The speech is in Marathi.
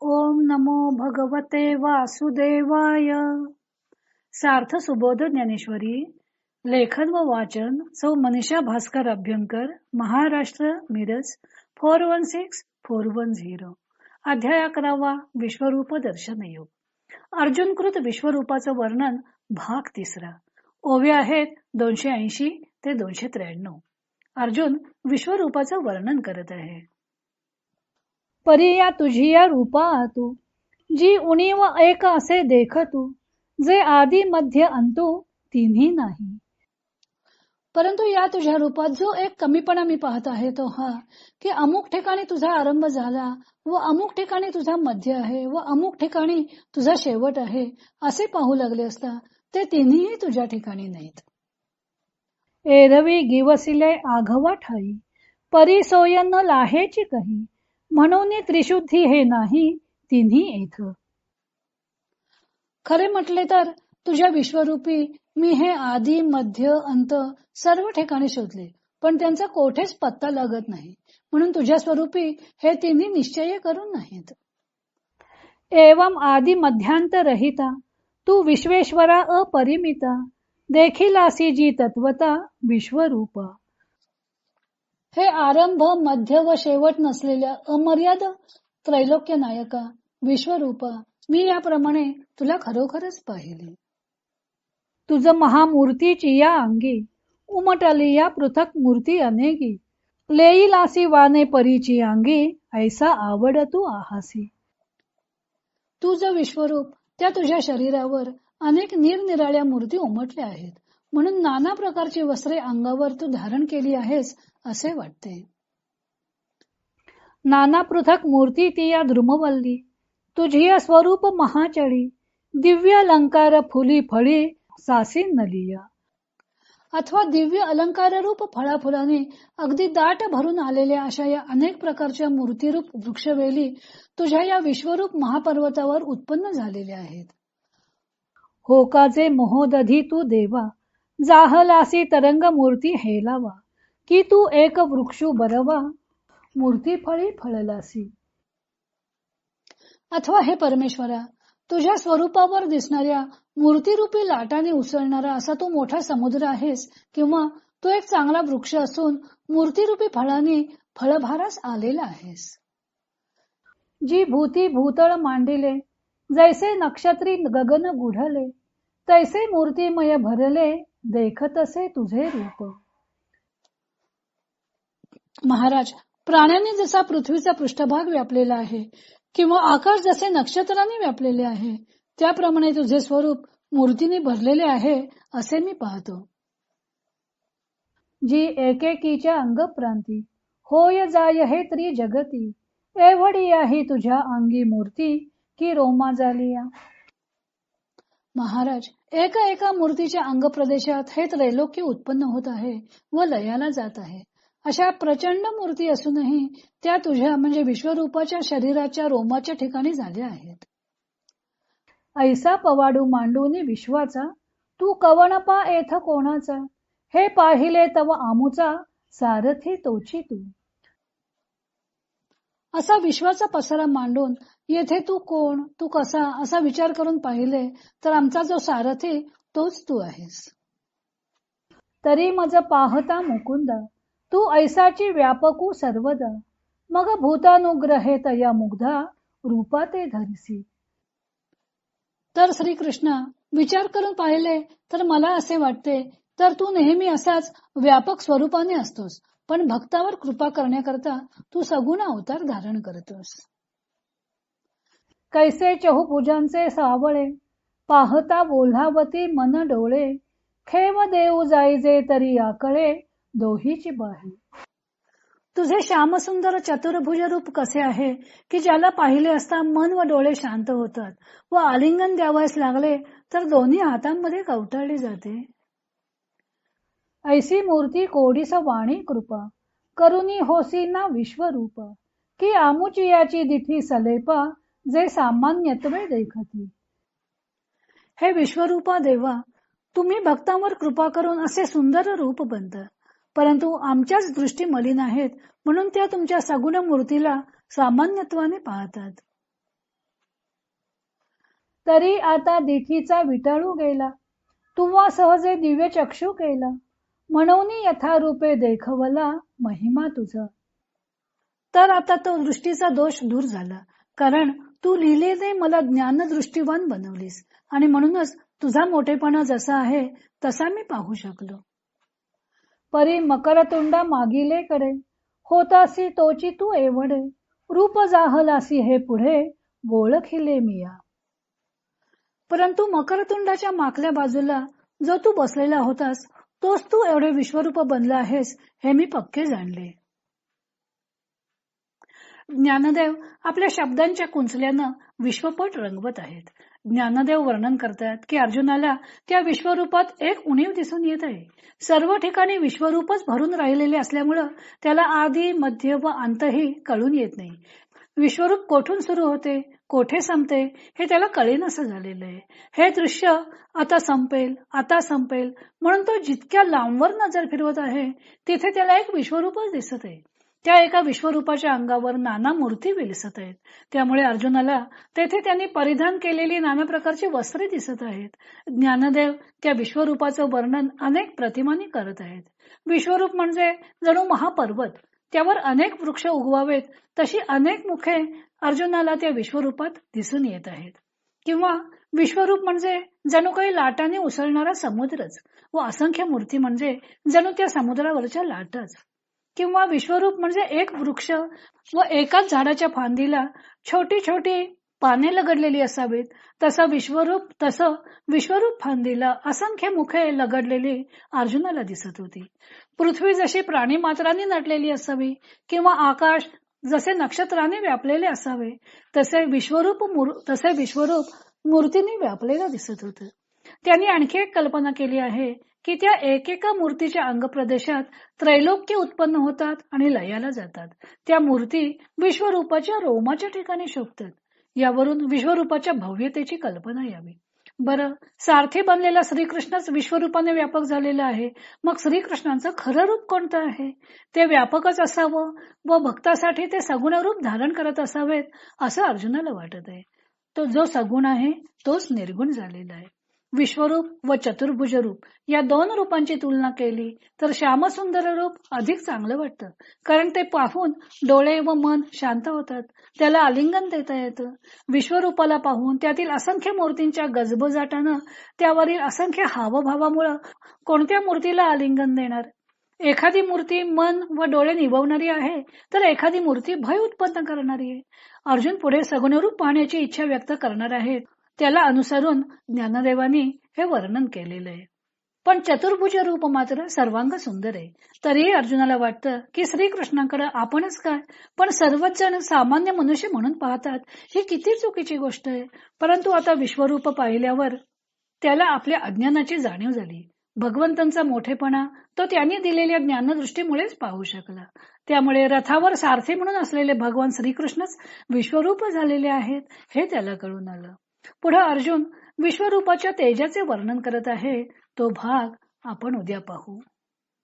ओम नमो भगवते वासुदेवाय. सार्थ सुबोध ज्ञानेश्वरी लेखन व वाचन सौ Manisha Bhaskar Abhyankar Maharashtra Miraj four one six four one zero. अध्याय अकरावा विश्वरूप दर्शन योग अर्जुनकृत विश्वरूपाचं वर्णन भाग तिसरा. ओवे आहेत दोनशे ऐंशी ते दोनशे त्र्याण्णव. अर्जुन विश्वरूपाचं वर्णन करत आहे. परी या तुझी या रूपा तू जी उणीव एक असे देख तू जे आदी मध्य अंतू तिन्ही नाही. परंतु या तुझ्या रूपात जो एक कमीपणा मी पाहत आहे तो हा की अमुक ठिकाणी तुझा आरंभ झाला व अमुक ठिकाणी तुझा मध्य आहे व अमुक ठिकाणी तुझा शेवट आहे असे पाहू लागले असता ते तिन्ही तुझ्या ठिकाणी नाहीत. एरवी गिवसिले आघवा ठाई परी सोयन लाहेची कही म्हणून त्रिशुद्धी हे नाही तिन्ही येथ खरे म्हटले तर तुझ्या विश्वरूपी मी हे आधी मध्य अंत सर्व ठिकाणी शोधले पण त्यांचा कोठेच पत्ता लागत नाही. म्हणून तुझ्या स्वरूपी हे तिन्ही निश्चय करून नाहीत. एवम आदी मध्यांत रहिता तू विश्वेश्वरा अपरिमिता देखील जी तत्वता विश्वरूपा. हे आरंभ मध्य व शेवट नसलेल्या अमर्याद त्रैलोक्य नायका विश्वरूपा मी याप्रमाणे तुला खरोखरच पाहिले. तुझ महामूर्तीची या अंगी उमटली या पृथक मूर्ती अनेकी लेईलासी वाने परीची अंगी ऐसा आवड तू आहासी. तुझ विश्वरूप त्या तुझ्या शरीरावर अनेक निरनिराळ्या मूर्ती उमटल्या आहेत. म्हणून नाना प्रकारची वस्त्रे अंगावर तू धारण केली आहेस असे वाटते. नाना पृथक मूर्ती ती या ध्रुमवल्ली तुझी स्वरूप महाचळी दिव्य अलंकार फुली फळी सासी नलिया. अथवा दिव्य अलंकार रूप फळाफुलाने अगदी दाट भरून आलेल्या अशा या अनेक प्रकारच्या मूर्तीरूप वृक्षवेली तुझ्या या विश्वरूप महापर्वतावर उत्पन्न झालेल्या आहेत. होकाचे मोहोदधी तू देवा. जाहलासी तरंग मूर्ती हेलावा की तू एक वृक्षू बरवा मूर्ती फळी फळलासी. अथवा हे परमेश्वरा तुझ्या स्वरूपावर दिसणाऱ्या मूर्तीरूपी लाटाने उसळणारा असा तू मोठा समुद्र आहेस किंवा तू एक चांगला वृक्ष असून मूर्तीरूपी फळाने फळभारास आलेला आहेस. जी भूती भूतळ मांडिले जैसे नक्षत्री गगन गुढले तैसे मूर्तीमय भरले देखतसे तुझे रूप. महाराज प्राण्यांनी जसा पृथ्वीचा पृष्ठभाग व्यापलेला आहे किंवा आकाश जसे नक्षत्राने व्यापलेले आहे त्याप्रमाणे तुझे स्वरूप मूर्तीने भरलेले आहे असे मी पाहतो. जी एकेकीच्या अंगप्रांती होय जाय हे त्री जगती एवढी आहे तुझ्या अंगी मूर्ती की रोमा झालिया महाराज एका एका मूर्तीच्या अंग प्रदेशात हे त्रैलोक्य उत्पन्न होत आहे व लयाला जात आहे. अशा प्रचंड मूर्ती असूनही त्या तुझ्या म्हणजे विश्वरूपाच्या शरीराच्या रोमाच्या ठिकाणी झाल्या आहेत. ऐसा पवाडू मांडूनी विश्वाचा तू कवणपा एथ कोणाचा? हे पाहिले तव आमुचा सारथी तोची तू. असा विश्वाचा पसारा मांडून येथे तू कोण? तू कसा? असा विचार करून पाहिले तर आमचा जो सारथी तोच तू आहेस. तरी मज पाहता मुकुंद तू ऐसाची व्यापकू सर्वदा. मग भूतानुग्रहे तया मुग्धा रूपा ते धरसी. तर श्रीकृष्ण विचार करून पाहिले तर मला असे वाटते तर तू नेहमी असाच व्यापक स्वरूपाने असतोस पण भक्तावर कृपा करण्याकरता तू सगुण अवतार धारण करतोस. कैसे चहुपूजांचे सावळे पाहता बोल्हावती मन डोळे खेव देऊ जाईजे तरी आकळे दोहीची बाही. तुझे श्यामसुंदर चतुर्भुज रूप कसे आहे की ज्याला पाहिले असता मन व डोळे शांत होतात व आलिंगन द्यावयास लागले तर दोन्ही हातांमध्ये कवटळली जाते. ऐसी मूर्ती कोडीस वाणी कृपा. करुणी होसी ना विश्वरूप. की आमुचियाची दिठी सलेपा जे सामान्यत्वे देखती. हे विश्वरूपा देवा तुम्ही भक्तांवर कृपा करून असे सुंदर रूप बनता. परंतु आमच्याच दृष्टी मलिन आहेत म्हणून त्या तुमच्या सगुण मूर्तीला सामान्यत्वाने पाहतात. तरी आता दिठीचा विटाळू गेला. तुवा सहजे दिव्य चक्षू केला. म्हणून यथारूपे देखवला महिमा तुझा. तर आता तो दृष्टीचा दोष दूर झाला. कारण तू लिहिलेले मला ज्ञानदृष्टीवान बनवलीस. आणि म्हणूनच तुझा मोठेपणा जसा आहे तसा मी पाहू शकलो. परी मकरतुंडा मागिले कडे होतासी तोची तू एवढे. रूप जाहलासी हे पुढे. ओळखिले मिया. परंतु मकरतुंडाच्या मागल्या बाजूला जो तू बसलेला होतास तोच तू एवढे विश्वरूप बनला आहेस हे मी पक्के जाणले. ज्ञानदेव आपल्या शब्दांच्या कुंचल्यानं विश्वपट रंगवत आहेत. ज्ञानदेव वर्णन करतात की अर्जुनाला त्या विश्वरूपात एक उणीव दिसून येत आहे. सर्व ठिकाणी विश्वरूपच भरून राहिलेले असल्यामुळं त्याला आधी मध्य व अंतही कळून येत नाही. विश्वरूप कोठून सुरू होते? कोठे संपते? हे त्याला कळेनसं झालेलं आहे. हे दृश्य आता संपेल आता संपेल म्हणून तो जितक्या लांबवर नजर फिरवत आहे तिथे त्याला एक विश्वरूपच दिसत आहे. त्या एका विश्वरूपाच्या अंगावर नाना मूर्ती विलसत आहेत. त्यामुळे अर्जुनाला तेथे त्यांनी परिधान केलेली नाना प्रकारची वस्त्रे दिसत आहेत. ज्ञानदेव त्या विश्वरूपाचं वर्णन अनेक प्रतिमानी करत आहेत. विश्वरूप म्हणजे जणू महापर्वत. त्यावर अनेक वृक्ष उगवावेत तशी अनेक मुखे अर्जुनाला त्या विश्वरूपात दिसून येत आहेत. किंवा विश्वरूप म्हणजे जणू काही लाटाने उसळणारा समुद्रच व असंख्य मूर्ती म्हणजे जणू त्या समुद्रावरच्या लाटच. किंवा विश्वरूप म्हणजे एक वृक्ष व एकाच झाडाच्या फांदीला छोटी छोटी पाने लगडलेली असावीत. तसा विश्वरूप तसं विश्वरूप फांदीला असंख्य मुखे लगडलेली अर्जुनाला दिसत होती. पृथ्वी जशी प्राणी मात्रांनी नटलेली असावी किंवा आकाश जसे नक्षत्राने व्यापलेले असावे तसे विश्वरूप तसे विश्वरूप मूर्तीने व्यापलेलं दिसत होत. त्यांनी आणखी एक कल्पना केली आहे की त्या एकेका मूर्तीच्या अंगप्रदेशात त्रैलोक्य उत्पन्न होतात आणि लयाला जातात. त्या मूर्ती विश्वरूपाच्या रोमाच्या ठिकाणी शोभतात. यावरून विश्वरूपाच्या भव्यतेची कल्पना यावी. बरं सारथी बनलेला श्रीकृष्णच विश्वरूपाने व्यापक झालेला आहे. मग श्रीकृष्णांचं खरं रूप कोणतं आहे? ते व्यापकच असावं व भक्तासाठी ते सगुण रूप धारण करत असावेत असं अर्जुनाला वाटत आहे तो जो सगुण आहे तोच निर्गुण झालेला आहे. विश्वरूप व चतुर्भुज रूप. या दोन रूपांची तुलना केली तर श्यामसुंदर रूप अधिक चांगलं वाटतं. कारण ते पाहून डोळे व मन शांत होतात. त्याला आलिंगन देता येतं. विश्वरूपाला पाहून त्यातील असंख्य मूर्तींच्या गजबजाटानं त्यावरील असंख्य हावभावामुळं कोणत्या मूर्तीला आलिंगन देणार? एखादी मूर्ती मन व डोळे निभवणारी आहे तर एखादी मूर्ती भय उत्पन्न करणारी आहे. अर्जुन पुढे सगुणरूप पाहण्याची इच्छा व्यक्त करणार आहेत. त्याला अनुसरून ज्ञानदेवानी हे वर्णन केलेलं आहे. पण चतुर्भुज रूप मात्र सर्वांग सुंदर आहे. तरीही अर्जुनाला वाटतं की श्रीकृष्णाकडे आपणच काय? पण सर्वच जण सामान्य मनुष्य म्हणून पाहतात. ही किती चुकीची गोष्ट आहे. परंतु आता विश्वरूप पाहिल्यावर त्याला आपल्या अज्ञानाची जाणीव झाली. भगवंतांचा मोठेपणा तो त्यांनी दिलेल्या ज्ञानदृष्टीमुळेच पाहू शकला. त्यामुळे रथावर सारथी म्हणून असलेले भगवान श्रीकृष्णच विश्वरूप झालेले आहेत हे त्याला कळून आलं. पुढे अर्जुन विश्वरूपाच्या तेजाचे वर्णन करत आहे. तो भाग आपण उद्या पाहू.